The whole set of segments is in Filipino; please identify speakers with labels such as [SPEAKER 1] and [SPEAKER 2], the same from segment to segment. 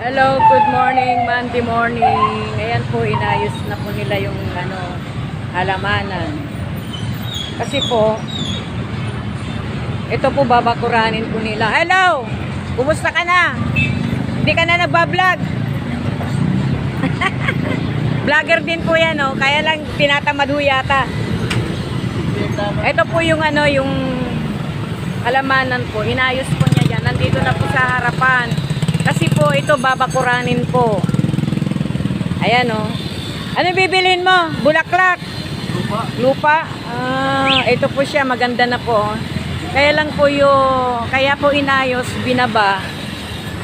[SPEAKER 1] Hello, good morning, Monday morning. Ayan po, inayos na po nila yung ano, halamanan. Kasi po, ito po babakuranin po nila. Hello! Kumusta ka na? Hindi ka na nagbablog? Vlogger din po yan, oh. Kaya lang tinatamad yata. Ito po yung ano, yung halamanan po. Inayos po niya dyan. Nandito na po sa harapan. Kasi po, ito babakuranin po. Ayan, oh. Ano bibilin mo? Bulaklak?
[SPEAKER 2] Lupa.
[SPEAKER 1] Lupa? Ah, ito po siya. Maganda na po. oh. Kaya lang po yung, kaya po inayos, binaba.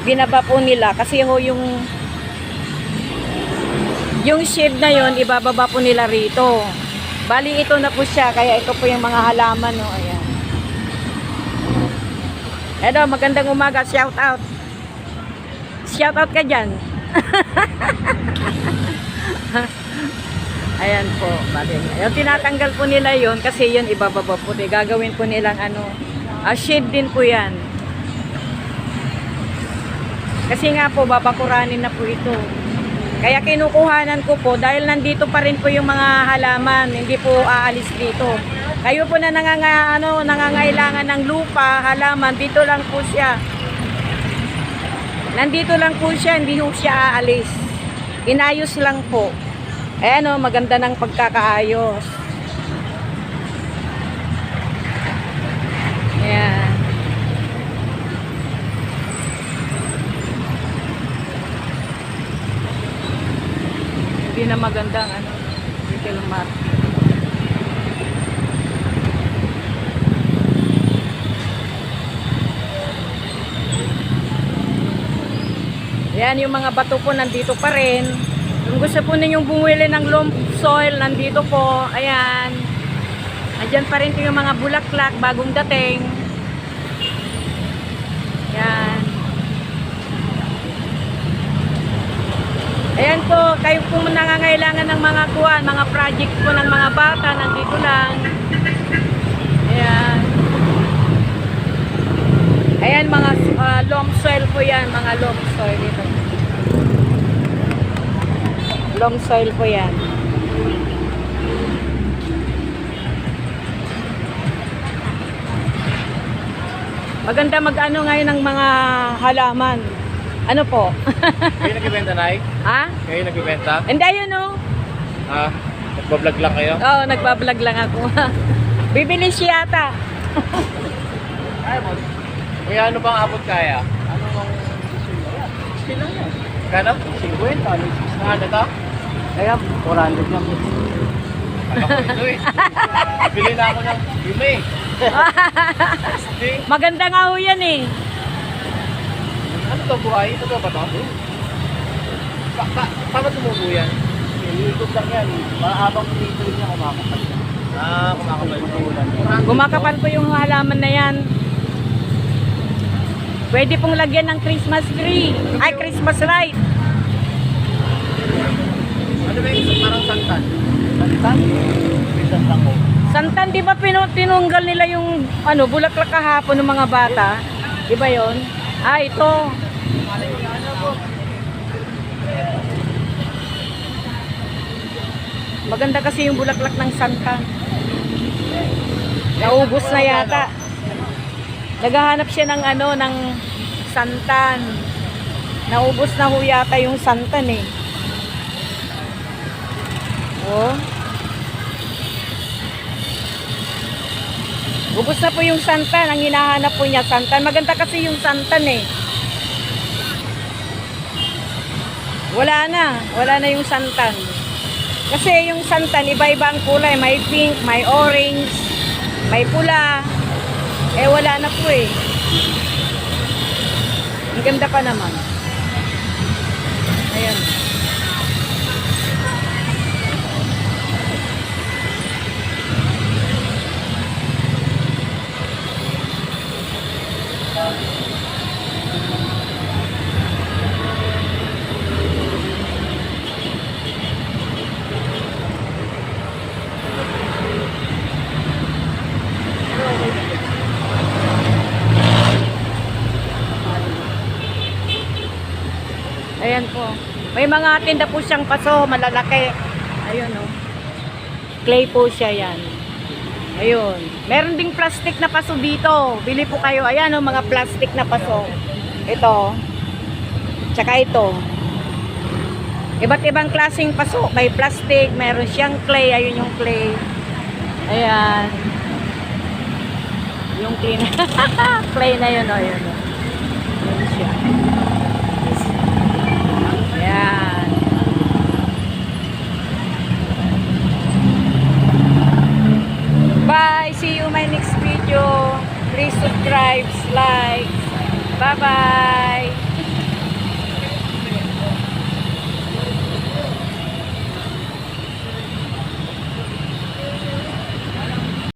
[SPEAKER 1] Binaba po nila. Kasi ho yung, yung shade na yon ibababa po nila rito. Bali, ito na po siya. Kaya ito po yung mga halaman, no. Ayan. Edo, magandang umaga. Shout out. Shout out ka dyan. Ayan po. Yung tinatanggal po nila yon kasi yun ibababa po. Di, gagawin po nilang ano, ah, shade din po yan. Kasi nga po, babakuranin na po ito. Kaya kinukuhanan ko po dahil nandito pa rin po yung mga halaman, hindi po aalis dito. Kayo po na nanganga, ano, nangangailangan ng lupa, halaman, dito lang po siya. Nandito lang po siya, hindi po siya aalis. Inayos lang po. Eh ano, maganda ng pagkakaayos. Ayan. Hindi na magandang ano, retail mart. Yan, yung mga bato po nandito pa rin. Kung gusto po ninyong bumili ng loam soil, nandito po. Ayan. Andyan pa rin yung mga bulaklak, bagong dating. Yan. Ayan po, kayo po nangangailangan ng mga kuwan, mga project po ng mga bata, nandito lang. Ayan. Ayan, mga uh, loam soil po yan, mga loam soil ito. Loam soil po yan. Maganda mag-ano ngayon ng mga halaman. Ano po?
[SPEAKER 2] Kayo nagbibenta, Nay?
[SPEAKER 1] ha?
[SPEAKER 2] Kayo nagbibenta?
[SPEAKER 1] Hindi, yun o.
[SPEAKER 2] Ah, nagbablog lang kayo?
[SPEAKER 1] Oo, nagbablog lang ako. Bibili siya yata.
[SPEAKER 2] Ay, mo. Kuya, ano bang abot kaya? Ano bang... Sila yan. Kano? 50, ano? Ano to? Kaya, 400 lang. Ano eh. Bili na ako ng bili. Hindi.
[SPEAKER 1] Maganda nga ho yan eh.
[SPEAKER 2] Ano to buhay? Ito to ba to? Pa, pa, paano tumubo yan? YouTube lang yan. Habang pinituloy niya kumakapal. Ah, kumakapal.
[SPEAKER 1] Gumakapal po yung halaman na yan. Pwede pong lagyan ng Christmas tree. Ay, Christmas light.
[SPEAKER 2] Ano ba yung parang santan? Santan? Santan ko.
[SPEAKER 1] Santan, di ba tinunggal nila yung ano, bulaklak kahapon ng mga bata? Di ba yon? Ah, ito. Maganda kasi yung bulaklak ng santan. Naubos na yata. Naghahanap siya ng ano, ng santan. Naubos na ho yata yung santan eh. Oh. Ubus na po yung santan. Ang hinahanap po niya, santan. Maganda kasi yung santan eh. Wala na. Wala na yung santan. Kasi yung santan, iba-iba ang kulay. May pink, may orange, may pula. Eh, wala na po eh. Ang ganda pa naman. Ayan. Ayan po. May mga tinda po siyang paso, malalaki. Ayun oh. Clay po siya yan. Ayun. Meron ding plastic na paso dito. Bili po kayo. Ayan oh, mga plastic na paso. Ito. Tsaka ito. Iba't ibang klaseng paso. May plastic, meron siyang clay. Ayun yung clay. Ayan. Yung tin. clay na yun, oh, yun. oh. Yun siya. Ayan. Bye! See you my next video. Please subscribe, like. Bye-bye!